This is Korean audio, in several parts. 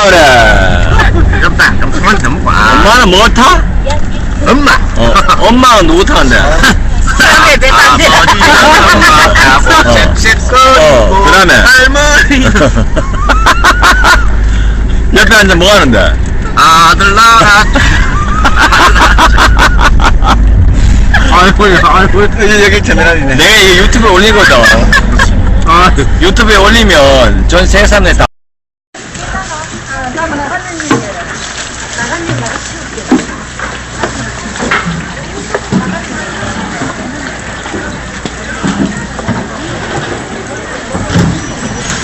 그래. 좀 그만 좀 봐. 엄마는 뭐 타? 엄마. 어, 엄마가 누구 타는데? 딴데 내 딴데. 엄마하고 섹스 어, 그다음에. 할머니. 옆에 앉아 뭐 하는데? 아들 낳아. 아이고, 아이고. 여기 채널이네. 내가 이 유튜브에 올리거든. 아, 유튜브에 올리면 전 사람들 다.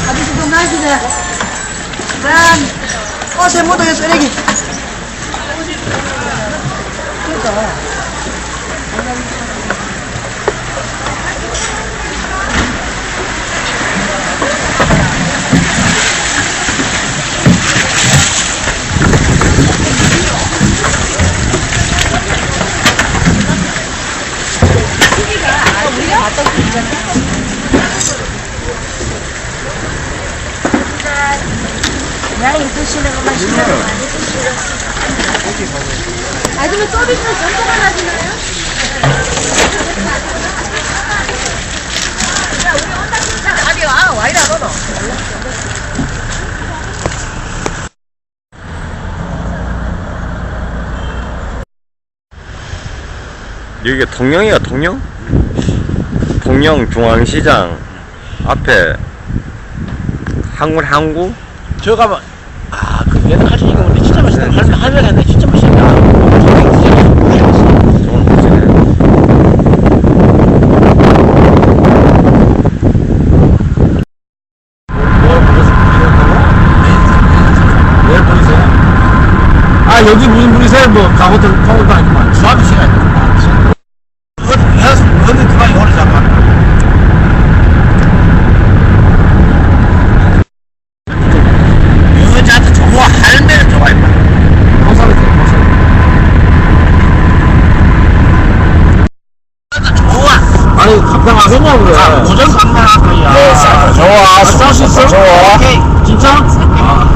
아저씨 좀 나시네. 짠. 어, 제 모두 아줌마 서비스? 야, 우리 온다 진짜 와? 와 이라 너도. 여기가 통영이야, 통영? 통영 중앙시장 앞에 항구 항구? 저 가면 아, 그 옛날 할머니 이거 근데 진짜 맛있다. 할머니 할머니가 했는데 진짜 맛있다. 아, 여기 무슨 부르세요? 뭐, 가고도, 가고도 아니구만. 수학이 시간이 어디, 해서, 어디 그만이 오래 잡아. 여자한테 좋아, 할매는 좋아, 임마. 좋아. 아니, 감당하겠냐, 그래. 아, 감당할 거야. 네, 싸- 좋아, 싸수 있어? 좋아. 오케이. 진짜? 아.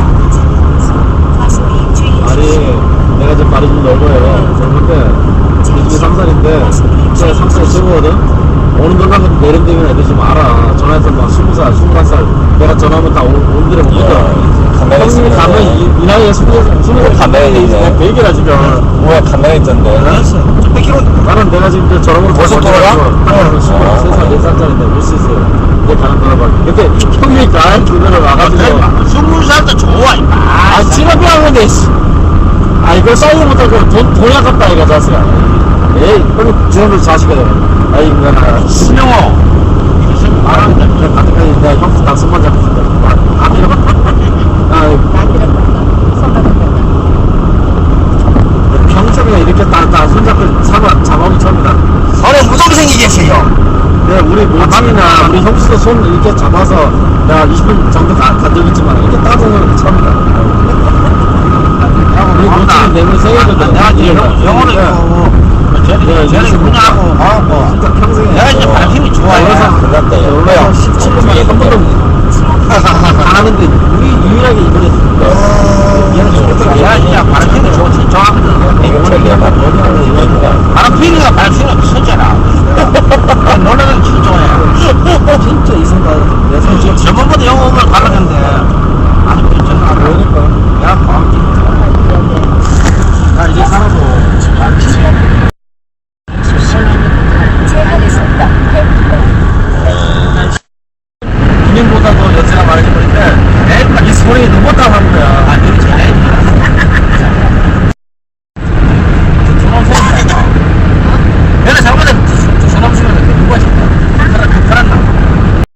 아니 내가 지금 말이 좀 넓어요 젊은데 집이 3살인데 제가 3살 친구거든 오는 동안 내림되면 애들 좀 알아 전화해서 막 20살 21살 내가 전화하면 다 오- 온들에 오거든 가면 이, 이 나이에 20살 20살 카메라 있네. 그 얘기라 지금 뭐야, 카메라 있던데. 좀 뺏기로 나는 내가 지금 저 전화번호 벌써 돌아가? 한 23살 4살짜리인데 몇시 있어요 이제 가는 돌아봐 근데 형님이 가 그대로 와가지고 20살도 좋아, 임마. 아, 지갑이 하는데, 씨. 아, 이거 싸우지 못하고 돈, 돈이 아깝다, 이거 자식아. 에이, 그럼 주원도 자식아. 아이, 인간아. 신영호. 말하는데, 그래, 가뜩까지 내가 형수 다 손만 잡고 있다. 아, 아, 이거. 아, 평생에 이렇게 딱, 딱 손잡고 잡아, 잡아오기 처음이다. 서로 무덤 생기겠어요. 네, 우리 우리 형수도 손 이렇게 잡아서 내가 20분 정도 가, 간적 있지만 이렇게 따보는 처음이다. 우리 모친이 내면 생일도 내가 이제 영- 영어를 쟤는 쟤는 그냥하고. 하고 진짜 평생에 내가 이제 발힘이 좋아요. 그렇다, 야. 원래 17년만 한 번도 안 하는데 우리 유일하게